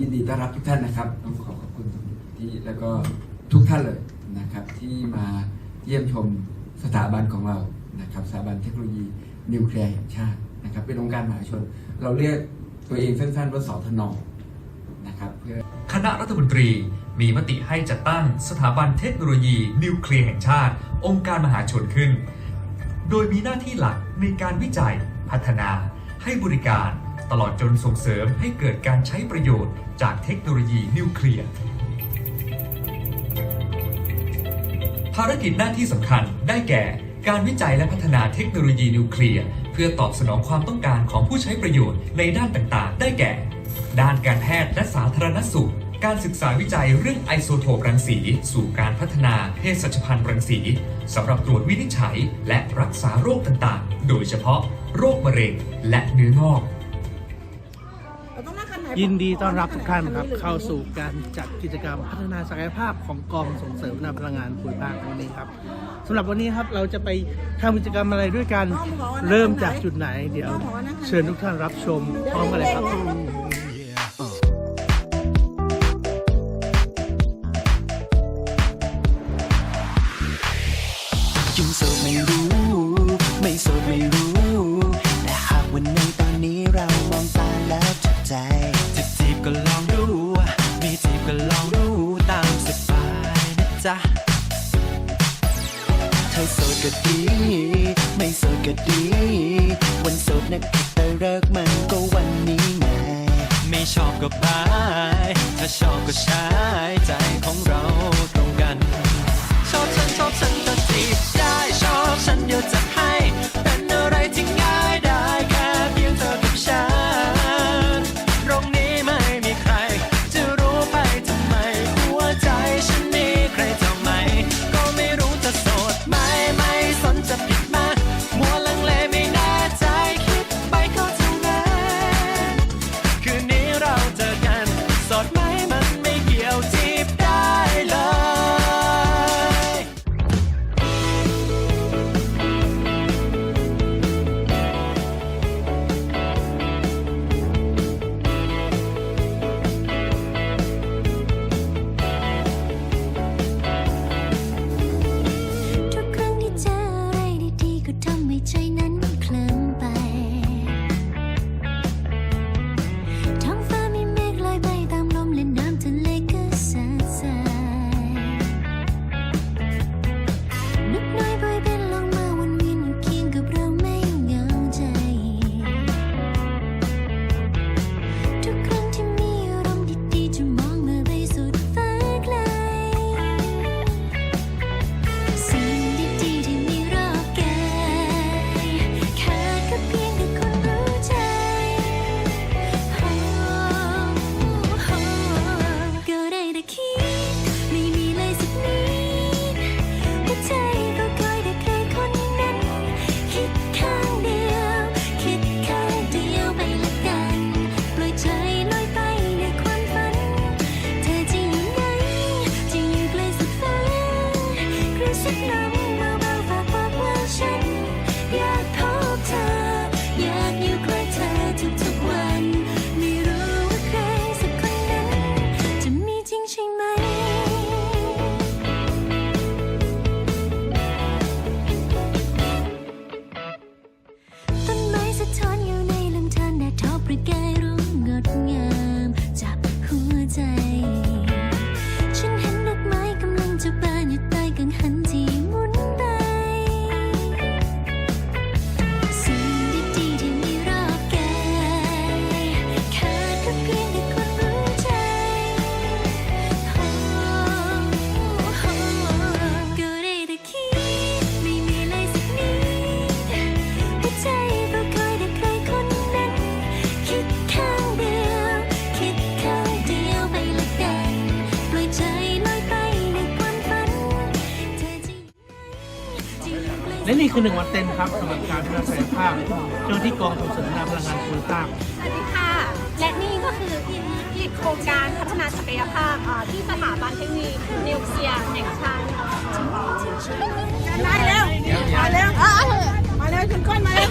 ยินดีต้อนรับทุกท่านนะครับต้องขอขอบคุณที่แล้วก็ทุกท่านเลยนะครับที่มาเยี่ยมชมสถาบันของเรานะครับสถาบันเทคโนโลยีนิวเคลียร์แห่งชาตินะครับเป็นองค์การมหาชน เราเรียกตัวเองสั้นๆว่าสทนนะครับเพื่อคณะรัฐมนตรีมีมติให้จัดตั้งสถาบันเทคโนโลยีนิวเคลียร์แห่งชาติ องค์การมหาชนขึ้น โดยมีหน้าที่หลักในการวิจัย พัฒนา ให้บริการ ตลอดจนส่งเสริมให้เกิดการใช้ประโยชน์จากเทคโนโลยีนิวเคลียร์ ภารกิจหน้าที่สำคัญได้แก่ การวิจัยและพัฒนาเทคโนโลยีนิวเคลียร์เพื่อตอบสนองความต้องการของผู้ใช้ประโยชน์ในด้านต่างๆ ได้แก่ ด้านการแพทย์และสาธารณสุขการศึกษาวิจัยเรื่องไอโซโทปรังสี สู่การพัฒนาเภสัชพันธ์รังสีสำหรับตรวจวินิจฉัย และรักษาโรคต่างๆ โดยเฉพาะ โรคมะเร็งและเนื้องอก ยินดีต้อนรับทุกท่านครับ เข้าสู่การจัดกิจกรรมพัฒนาศักยภาพของกองส่งเสริมนำพลังงานภูมิภาควันนี้ครับสำหรับวันนี้ครับเราจะไปทำกิจกรรมอะไรด้วยกัน เริ่มจากจุดไหน เดี๋ยว เชิญทุกท่านรับชมพร้อมกันเลยครับ จ๊ะเธอโสดก็ดี ไม่โสดก็ดี วันโสดนักขัตฤกมันก็วันนี้ไง ไม่ชอบก็บาย ถ้าชอบก็ใช้ใจของเราตรงกัน ชอบฉันชอบฉันก็จีบได้ชอบฉันเดี๋ยวจะ และนี่คือหนึ่งวันเต็มครับสำหรับการพัฒนาศักยภาพเจ้าหน้าที่กองส่งเสริมพลังงานภูมิภาคสวัสดีค่ะ และนี่ก็คืออีกโครงการพัฒนาศักยภาพอ่าที่สถาบันเทคโนโลยีนิวเคลียร์แห่งชาติมาเร็วมาเร็วมาเร็วคุณก้นมาเร็ว